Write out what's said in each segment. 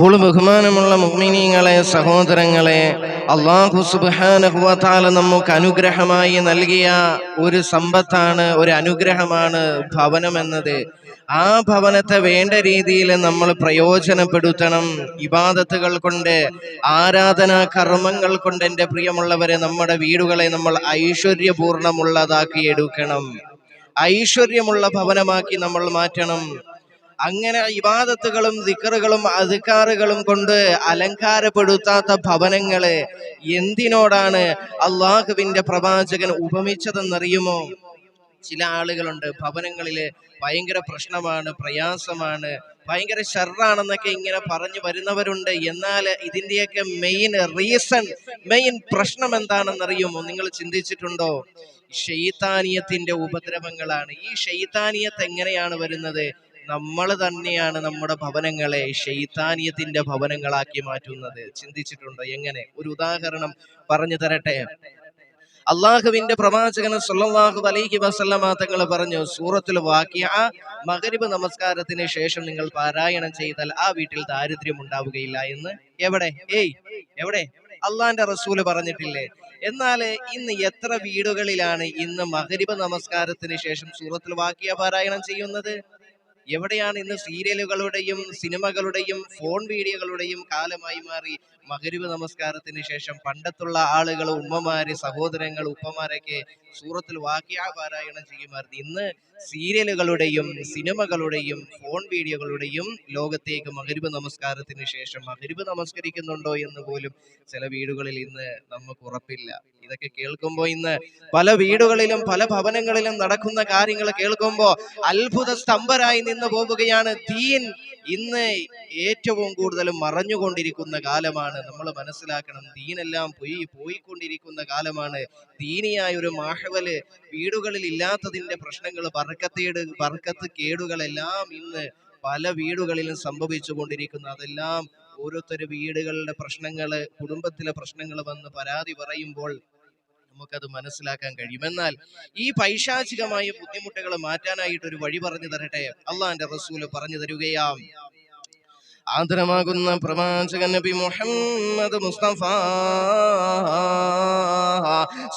അപ്പോൾ ബഹുമാനമുള്ള മുഗ്മിനീങ്ങളെ സഹോദരങ്ങളെ അള്ളാഹു സുബാനഹുവാല നമുക്ക് അനുഗ്രഹമായി നൽകിയ ഒരു സമ്പത്താണ് ഒരു അനുഗ്രഹമാണ് ഭവനം എന്നത് ആ ഭവനത്തെ വേണ്ട രീതിയിൽ നമ്മൾ പ്രയോജനപ്പെടുത്തണം. ഇബാദത്തുകൾ കൊണ്ട് ആരാധനാ കർമ്മങ്ങൾ കൊണ്ട് എന്റെ പ്രിയമുള്ളവരെ നമ്മുടെ വീടുകളെ നമ്മൾ ഐശ്വര്യപൂർണമുള്ളതാക്കി എടുക്കണം. ഐശ്വര്യമുള്ള ഭവനമാക്കി നമ്മൾ മാറ്റണം. അങ്ങനെ ഇബാദത്തുകളും ദിക്കറുകളും അധികാറുകളും കൊണ്ട് അലങ്കാരപ്പെടുത്താത്ത ഭവനങ്ങൾ എന്തിനോടാണ് അള്ളാഹുവിന്റെ പ്രവാചകൻ ഉപമിച്ചതെന്നറിയുമോ? ചില ആളുകളുണ്ട് ഭവനങ്ങളിൽ ഭയങ്കര പ്രശ്നമാണ് പ്രയാസമാണ് ഭയങ്കര ഷർറാണെന്നൊക്കെ ഇങ്ങനെ പറഞ്ഞു വരുന്നവരുണ്ട്. എന്നാൽ ഇതിന്റെയൊക്കെ മെയിൻ റീസൺ മെയിൻ പ്രശ്നം എന്താണെന്നറിയുമോ? നിങ്ങൾ ചിന്തിച്ചിട്ടുണ്ടോ? ഷെയ്ത്താനിയത്തിന്റെ ഉപദ്രവങ്ങളാണ്. ഈ ഷെയ്ത്താനിയത്ത് എങ്ങനെയാണ് വരുന്നത്? നമ്മൾ തന്നെയാണ് നമ്മുടെ ഭവനങ്ങളെ ശൈതാനിയത്തിന്റെ ഭവനങ്ങളാക്കി മാറ്റുന്നത്. ചിന്തിച്ചിട്ടുണ്ട്? എങ്ങനെ? ഒരു ഉദാഹരണം പറഞ്ഞു തരട്ടെ. അള്ളാഹുവിന്റെ പ്രവാചകൻ സല്ലല്ലാഹു അലൈഹി വസല്ലമ തങ്ങൾ പറഞ്ഞു വാക്കിയ ആ മകരിബ് നമസ്കാരത്തിന് ശേഷം നിങ്ങൾ പാരായണം ചെയ്താൽ ആ വീട്ടിൽ ദാരിദ്ര്യം ഉണ്ടാവുകയില്ല എന്ന്. എവിടെ? ഏയ് എവിടെ? അള്ളാന്റെ റസൂൽ പറഞ്ഞിട്ടില്ലേ? എന്നാൽ ഇന്ന് എത്ര വീടുകളിലാണ് ഇന്ന് മകരിബ് നമസ്കാരത്തിന് ശേഷം സൂറത്തിൽ വാക്കിയ പാരായണം ചെയ്യുന്നത്? എവിടെയാണ് ഇന്ന് സീരിയലുകളുടെയും സിനിമകളുടെയും ഫോൺ വീഡിയോകളുടെയും കാലമായി മാറി മകരുവ് നമസ്കാരത്തിന് ശേഷം പണ്ടത്തുള്ള ആളുകൾ ഉമ്മമാര് സഹോദരങ്ങൾ ഉപ്പമാരൊക്കെ സൂറത്തിൽ വാക്യാ പാരായണം ചെയ്യുമായിരുന്നു. ഇന്ന് സീരിയലുകളുടെയും സിനിമകളുടെയും ഫോൺ വീഡിയോകളുടെയും ലോകത്തേക്ക് മകരുവ് നമസ്കാരത്തിന് ശേഷം മകരുവ് നമസ്കരിക്കുന്നുണ്ടോ എന്ന് പോലും ചില വീടുകളിൽ ഇന്ന് നമുക്ക് ഉറപ്പില്ല. ഇതൊക്കെ കേൾക്കുമ്പോൾ ഇന്ന് പല വീടുകളിലും പല ഭവനങ്ങളിലും നടക്കുന്ന കാര്യങ്ങൾ കേൾക്കുമ്പോൾ അത്ഭുത സ്തംഭരായി പോവുകയാണ്. ദീൻ ഇന്ന് ഏറ്റവും കൂടുതൽ മറഞ്ഞുകൊണ്ടിരിക്കുന്ന കാലമാണ്. നമ്മൾ മനസ്സിലാക്കണം ദീനെല്ലാം പോയി പോയിക്കൊണ്ടിരിക്കുന്ന കാലമാണ്. ദീനിയായ ഒരു മാഹവൽ വീടുകളിൽ ഇല്ലാത്തതിന്റെ പ്രശ്നങ്ങൾ പറക്കത്തേട് പറക്കത്ത് കേടുകളെല്ലാം ഇന്ന് പല വീടുകളിലും സംഭവിച്ചു കൊണ്ടിരിക്കുന്നു. അതെല്ലാം ഓരോരുത്തർ വീടുകളുടെ പ്രശ്നങ്ങൾ കുടുംബത്തിലെ പ്രശ്നങ്ങൾ വന്ന് പരാതി പറയുമ്പോൾ നമുക്കത് മനസ്സിലാക്കാൻ കഴിയും. എന്നാൽ ഈ പൈശാചികമായ ബുദ്ധിമുട്ടുകൾ മാറ്റാനായിട്ട് ഒരു വഴി പറഞ്ഞു തരട്ടെ? അള്ളാന്റെ റസൂൽ പറഞ്ഞു തരുകയാം. ആദരമാകുന്ന പ്രവാചകൻ നബി മുഹമ്മദ് മുസ്തഫ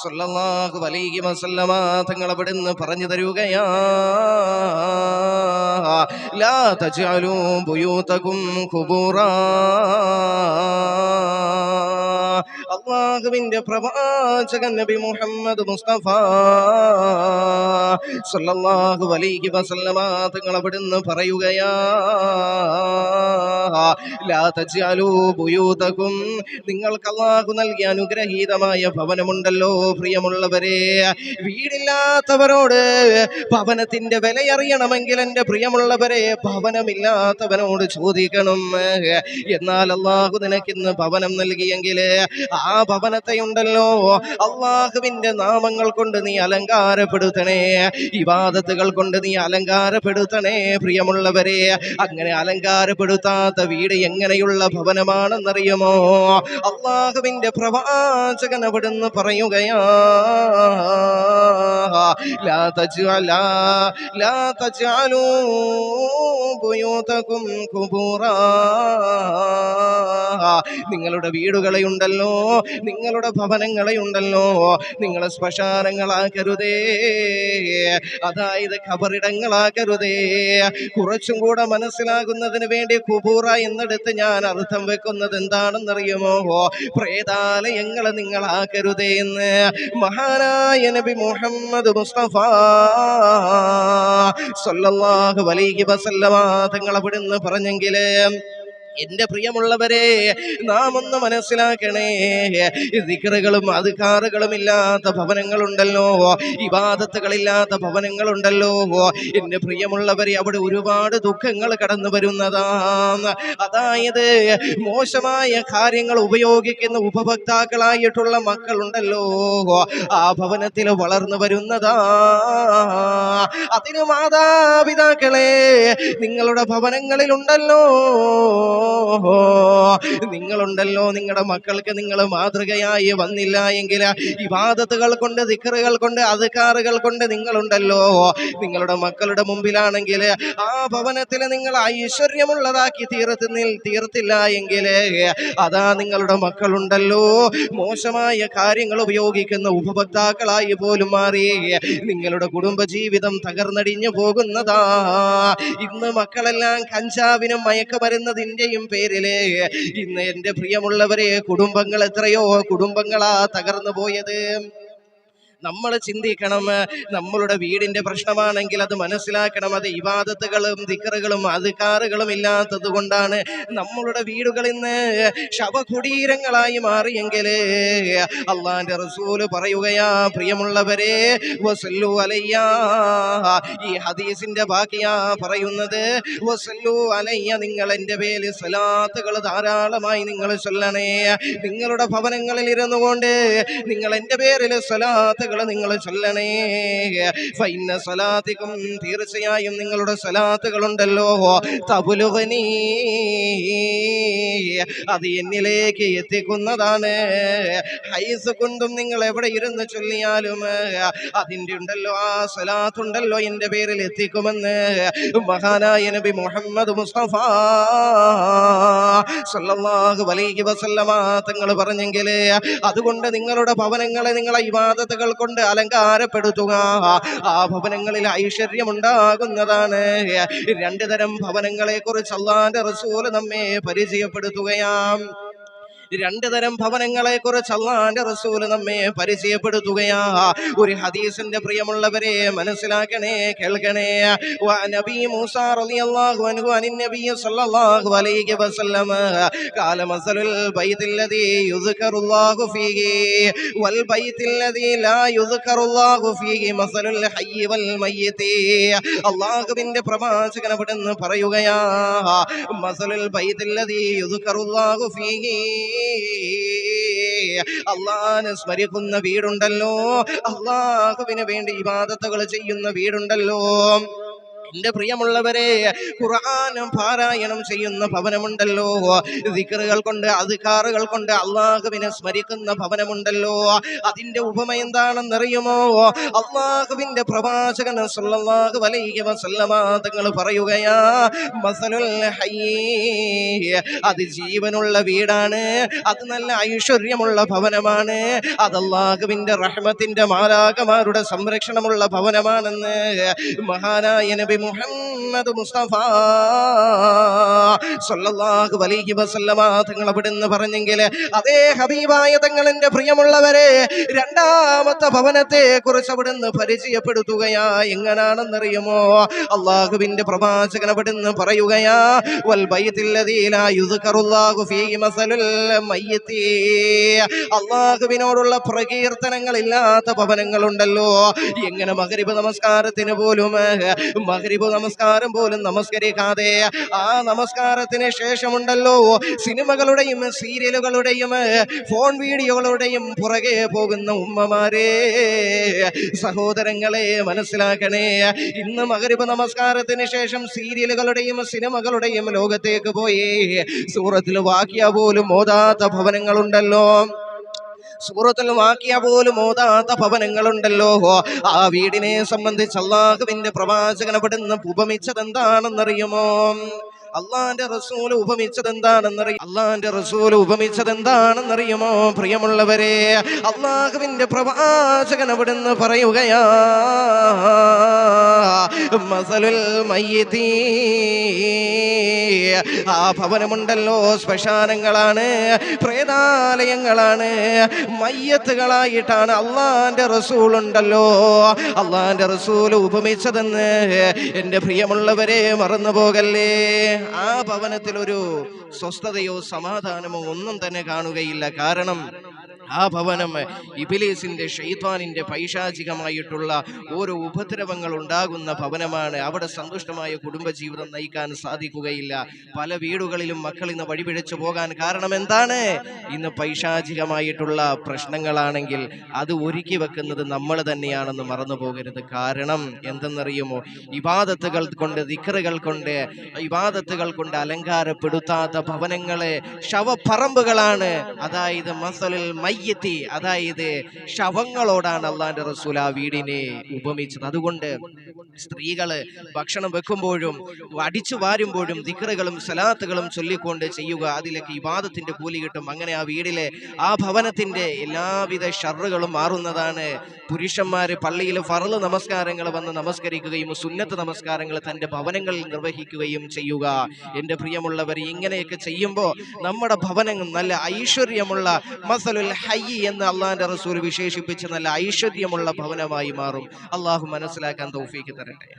സല്ലല്ലാഹു അലൈഹി വസല്ലമ തങ്ങൾ അവിടുന്ന് പറഞ്ഞു തരുകയാ. ലാ തജ്അലൂ ബുയൂതകും ഖുബൂറാ. അള്ളാഹുവിന്റെ പ്രവാചകൻ നബി മുഹമ്മദ് മുസ്തഫ. സല്ലല്ലാഹു അലൈഹി വസല്ലമ തങ്ങൾ അവിടുന്ന് പറയുകയാ ലാ തജ്അലൂ ബുയൂതകും. നിങ്ങൾക്ക് അള്ളാഹു നൽകിയ അനുഗ്രഹീതമായ ഭവനമുണ്ടല്ലോ പ്രിയമുള്ളവരെ. വീടില്ലാത്തവരോട് ഭവനത്തിന്റെ വിലയറിയണമെങ്കിൽ എന്റെ പ്രിയമുള്ളവരെ ഭവനമില്ലാത്തവനോട് ചോദിക്കണം. എന്നാൽ അള്ളാഹു നിനക്കിന്ന് ഭവനം നൽകിയെങ്കിൽ ആ ഭവനത്തെ ഉണ്ടല്ലോ അള്ളാഹുവിന്റെ നാമങ്ങൾ കൊണ്ട് നീ അലങ്കാരപ്പെടുത്തണേ. ഇവാദത്തുകൾ കൊണ്ട് നീ അലങ്കാരപ്പെടുത്തണേ പ്രിയമുള്ളവരെ. അങ്ങനെ അലങ്കാരപ്പെടുത്താത്ത വീട് എങ്ങനെയുള്ള ഭവനമാണെന്നറിയുമോ? അള്ളാഹുവിന്റെ പ്രവാചകൻ അവിടുന്ന് പറയുകയാ ലാ തജ്അലാ ലാ കുബൂറാ. നിങ്ങളുടെ വീടുകളെ ഉണ്ടല്ലോ നിങ്ങളുടെ ഭവനങ്ങളെ ഉണ്ടല്ലോ നിങ്ങളെ ശ്മശാനങ്ങളാക്കരുതേ. അതായത് ഖബറിടങ്ങളാക്കരുതേ. കുറച്ചും കൂടെ മനസ്സിലാകുന്നതിന് വേണ്ടി കുബൂറ എന്നെടുത്ത് ഞാൻ അർത്ഥം വെക്കുന്നത് എന്താണെന്നറിയുമോ? പ്രേതാലയങ്ങളെ നിങ്ങളാക്കരുതേ എന്ന്. മഹാനായ നബി മുഹമ്മദ് മുസ്തഫ സല്ലല്ലാഹു അലൈഹി വസല്ലമ തങ്ങൾ അവിടുന്ന് പറഞ്ഞെങ്കിൽ എന്റെ പ്രിയമുള്ളവരെ നാം ഒന്ന് മനസ്സിലാക്കണേ ദിക്കറുകളും അധികാറുകളും ഇല്ലാത്ത ഭവനങ്ങളുണ്ടല്ലോ. ഇബാദത്തുകളില്ലാത്ത ഭവനങ്ങളുണ്ടല്ലോ. എന്റെ പ്രിയമുള്ളവരെ അവിടെ ഒരുപാട് ദുഃഖങ്ങൾ കടന്നു വരുന്നതാണ് അതായത് മോശമായ കാര്യങ്ങൾ ഉപയോഗിക്കുന്ന ഉപഭോക്താക്കളായിട്ടുള്ള മക്കളുണ്ടല്ലോ. ആ ഭവനത്തിൽ വളർന്നു വരുന്നതാ. അതിന് മാതാപിതാക്കളെ നിങ്ങളുടെ ഭവനങ്ങളിലുണ്ടല്ലോ. നിങ്ങളുണ്ടല്ലോ നിങ്ങളുടെ മക്കൾക്ക് നിങ്ങൾ മാതൃകയായി വന്നില്ല എങ്കിൽ ഇബാദത്തുകൾ കൊണ്ട് ദിക്കറുകൾ കൊണ്ട് അധികാറുകൾ കൊണ്ട് നിങ്ങളുണ്ടല്ലോ. നിങ്ങളുടെ മക്കളുടെ മുമ്പിലാണെങ്കിൽ ആ ഭവനത്തിൽ നിങ്ങൾ ഐശ്വര്യമുള്ളതാക്കി തീർത്തുന്നിൽ തീർത്തില്ല എങ്കിൽ അതാ നിങ്ങളുടെ മക്കളുണ്ടല്ലോ. മോശമായ കാര്യങ്ങൾ ഉപയോഗിക്കുന്ന ഉപഭോക്താക്കളായി പോലും മാറി. നിങ്ങളുടെ കുടുംബജീവിതം തകർന്നടിഞ്ഞു പോകുന്നതാ. ഇന്ന് മക്കളെല്ലാം കഞ്ചാവിനും മയക്കമരുന്നതിന്റെയും പേരിൽ. ഇന്ന് എന്റെ പ്രിയമുള്ളവരെ കുടുംബങ്ങൾ എത്രയോ കുടുംബങ്ങളാ തകർന്നു പോയത് നമ്മൾ ചിന്തിക്കണം നമ്മളുടെ വീടിന്റെ പ്രശ്നമാണെങ്കിൽ അത് മനസ്സിലാക്കണം. അത് ഇവാദത്തുകളും ദിക്കറുകളും അധികാറുകളും ഇല്ലാത്തത് കൊണ്ടാണ് നമ്മളുടെ വീടുകൾ ഇന്ന് ശവകുടീരങ്ങളായി മാറിയെങ്കിൽ അള്ളാന്റെ റസൂൽ പറയുകയാ പ്രിയമുള്ളവരെ ഈ ഹദീസിന്റെ ബാക്കിയാ പറയുന്നത് നിങ്ങൾ എന്റെ പേര് സലാത്തുകൾ ധാരാളമായി നിങ്ങൾ ചൊല്ലണേ. നിങ്ങളുടെ ഭവനങ്ങളിൽ ഇരുന്നു കൊണ്ട് നിങ്ങൾ എന്റെ പേരിൽ സലാത്തുകൾ നിങ്ങൾ ചൊല്ലണേ. ഫൈന സലാത്തിക്കും തീർച്ചയായും നിങ്ങളുടെ സലാത്തുകളുണ്ടല്ലോ തബുലുവനീ അത് എന്നിലേക്ക് എത്തിക്കുന്നതാണ്. ഹൈസ് കൊണ്ടും നിങ്ങൾ എവിടെ ഇരുന്ന് ചൊല്ലിയാലും അതിന്റെ ഉണ്ടല്ലോ ആ സലാത്തുണ്ടല്ലോ എന്റെ പേരിൽ എത്തിക്കുമെന്ന് മഹാനായ നബി മുഹമ്മദ് മുസ്തഫ സല്ലല്ലാഹു അലൈഹി വസല്ലമ തങ്ങൾ പറഞ്ഞെങ്കിൽ അതുകൊണ്ട് നിങ്ങളുടെ ഭവനങ്ങളെ നിങ്ങളെ ഇവാദത്തുകൾ കൊണ്ട് അലങ്കാരപ്പെടുത്തുക. ആ ഭവനങ്ങളിൽ ഐശ്വര്യം ഉണ്ടാകുന്നതാണ് രണ്ടു തരം ഭവനങ്ങളെ കുറിച്ച് അള്ളാന്റെ റസൂൽ നമ്മെ പരിചയപ്പെടുത്തുകയാം. രണ്ട് തരം ഭവനങ്ങളെ കുറിച്ച് അള്ളാന്റെ റസൂല് നമ്മെ പരിചയപ്പെടുത്തുകയാ ഒരു ഹദീസിന്റെ പ്രിയമുള്ളവരെ മനസ്സിലാക്കണേ കേൾക്കണേ വ നബി മൂസ റളിയല്ലാഹു അൻഹു അനിൻ നബി സല്ലല്ലാഹു അലൈഹി വസല്ലം قال مثل البيت الذي يذكر الله فيه والبيت الذي لا يذكر الله فيه مثل الحي والميت അള്ളാഹുവിന്റെ പ്രവാചകൻ അവിടുന്ന് പറയുകയാ മസലുൽ ബൈത്തുല്ലദീ യുദ്കറുല്ലാഹു ഫീഹി അള്ളാനെ സ്മരിക്കുന്ന വീടുണ്ടല്ലോ. അള്ളാഹുവിന് വേണ്ടി ഇബാദത്തുകൾ ചെയ്യുന്ന വീടുണ്ടല്ലോ. എന്റെ പ്രിയമുള്ളവരെ ഖുർആാനം പാരായണം ചെയ്യുന്ന ഭവനമുണ്ടല്ലോ. ദിക്കറുകൾ കൊണ്ട് അധികാറുകൾ കൊണ്ട് അള്ളാഹുവിനെ സ്മരിക്കുന്ന ഭവനമുണ്ടല്ലോ. അതിന്റെ ഉപമ എന്താണെന്നറിയുമോ? അള്ളാഹുവിന്റെ പ്രവാചകൻ സല്ലല്ലാഹു അലൈഹി വസല്ലമ തങ്ങൾ പറയുകയാ മസലുൽ അത് ജീവനുള്ള വീടാണ് അത് നല്ല ഐശ്വര്യമുള്ള ഭവനമാണ് അത് അള്ളാഹുവിന്റെ റഹ്മത്തിന്റെ മാലാകമാരുടെ സംരക്ഷണമുള്ള ഭവനമാണെന്ന് മഹാനായ നബി മുഹമ്മദ് മുസ്തഫ സല്ലല്ലാഹു അലൈഹി വസല്ലമ തങ്ങൾ അവിടുന്ന് പറഞ്ഞെങ്കിൽ അതേ ഹബീബായ തങ്ങളുടെ പ്രിയമുള്ളവരെ രണ്ടാമത്തെ ഭവനത്തെ കുറിച്ച് അവിടുന്ന് പരിചയപ്പെടുത്തുകയാ. എങ്ങനാണെന്നറിയുമോ? അള്ളാഹുവിന്റെ പ്രവാചകൻ അവിടുന്ന് പറയുകയാ വൽ അള്ളാഹുവിനോടുള്ള പ്രകീർത്തനങ്ങളില്ലാത്ത ഭവനങ്ങളുണ്ടല്ലോ. എങ്ങനെ മകരിബ് നമസ്കാരത്തിന് പോലും മകരിബ് നമസ്കാരം പോലും നമസ്കരിക്കാതെ. ആ നമസ്കാരത്തിന് ശേഷമുണ്ടല്ലോ സിനിമകളുടെയും സീരിയലുകളുടെയും ഫോൺ വീഡിയോകളുടെയും പുറകെ പോകുന്ന ഉമ്മമാരെ. സഹോദരങ്ങളെ മനസ്സിലാക്കണേ. ഇന്ന് മകരിബ് നമസ്കാരത്തിന് ശേഷം സീരിയലുകളുടെയും സിനിമകളുടെയും ലോകത്തേക്ക് പോയി. സൂറത്തിൽ വാക്യ പോലും ഓതാത്ത ഭവനങ്ങളുണ്ടല്ലോ. സൂറത്തിൽ വാക്കിയ പോലും ഓതാത്ത ഭവനങ്ങളുണ്ടല്ലോ ആ വീടിനെ സംബന്ധിച്ച് അള്ളാഹുവിന്റെ പ്രവാചകനപ്പെടുന്ന ഉപമിച്ചത് എന്താണെന്നറിയുമോ അള്ളാന്റെ റസൂൽ ഉപമിച്ചത് എന്താണെന്നറിയ അള്ളാന്റെ റസൂൽ ഉപമിച്ചത് എന്താണെന്നറിയുമോ പ്രിയമുള്ളവരെ അള്ളാഹുവിന്റെ പ്രവാചകൻ അവിടുന്ന് പറയുകയാ മസലുൽ ആ ഭവനമുണ്ടല്ലോ ശ്മശാനങ്ങളാണ് പ്രേതാലയങ്ങളാണ് മയ്യത്തുകളായിട്ടാണ് അള്ളാന്റെ റസൂൾ ഉണ്ടല്ലോ അള്ളാന്റെ റസൂൽ ഉപമിച്ചതെന്ന് എന്റെ പ്രിയമുള്ളവരെ മറന്നു പോകല്ലേ ആ ഭവനത്തിൽ ഒരു സ്വസ്ഥതയോ സമാധാനമോ ഒന്നും തന്നെ കാണുകയില്ല. കാരണം ആ ഭവനം ഇബിലീസിന്റെ ഷെയ്ത്താനിന്റെ പൈശാചികമായിട്ടുള്ള ഓരോ ഉപദ്രവങ്ങൾ ഉണ്ടാകുന്ന ഭവനമാണ്. അവിടെ സന്തുഷ്ടമായ കുടുംബജീവിതം നയിക്കാൻ സാധിക്കുകയില്ല. പല വീടുകളിലും മക്കൾ ഇന്ന് വഴിപിഴച്ചു പോകാൻ കാരണം എന്താണ്? ഇന്ന് പൈശാചികമായിട്ടുള്ള പ്രശ്നങ്ങളാണെങ്കിൽ അത് ഒരുക്കി വെക്കുന്നത് നമ്മൾ തന്നെയാണെന്ന് മറന്നു പോകരുത്. കാരണം എന്തെന്നറിയുമോ? ഇബാദത്തുകൾ കൊണ്ട് ദിക്കറുകൾ കൊണ്ട് ഇബാദത്തുകൾ കൊണ്ട് അലങ്കാരപ്പെടുത്താത്ത ഭവനങ്ങളെ ശവപ്പറമ്പുകളാണ്. അതായത് മസലുൽ മയ്യത്തി അതായത് ശവങ്ങളോടാണ് അള്ളാന്റെ റസൂൽ ആ വീടിനെ ഉപമിച്ചത്. അതുകൊണ്ട് സ്ത്രീകൾ ഭക്ഷണം വെക്കുമ്പോഴും അടിച്ചു വാരുമ്പോഴും ദിക്കറുകളും സലാത്തുകളും ചൊല്ലിക്കൊണ്ട് ചെയ്യുക അതിലേക്ക് ഇബാദത്തിന്റെ കൂലി കിട്ടും. അങ്ങനെ ആ വീടിലെ ആ ഭവനത്തിന്റെ എല്ലാവിധ ഷറുകളും മാറുന്നതാണ്. പുരുഷന്മാര് പള്ളിയിൽ ഫറൽ നമസ്കാരങ്ങൾ വന്ന് നമസ്കരിക്കുകയും സുന്നത്ത് നമസ്കാരങ്ങൾ തന്റെ ഭവനങ്ങളിൽ നിർവഹിക്കുകയും ചെയ്യുക. എന്റെ പ്രിയമുള്ളവർ ഇങ്ങനെയൊക്കെ ചെയ്യുമ്പോൾ നമ്മുടെ ഭവനങ്ങൾ നല്ല ഐശ്വര്യമുള്ള മസലുൽ ഹയ്യി എന്ന് അള്ളാഹിന്റെ റസൂൽ വിശേഷിപ്പിച്ച് നല്ല ഐശ്വര്യമുള്ള ഭവനമായി മാറും. അള്ളാഹു മനസ്സിലാക്കാൻ തോഫിക്ക് തരട്ടെ.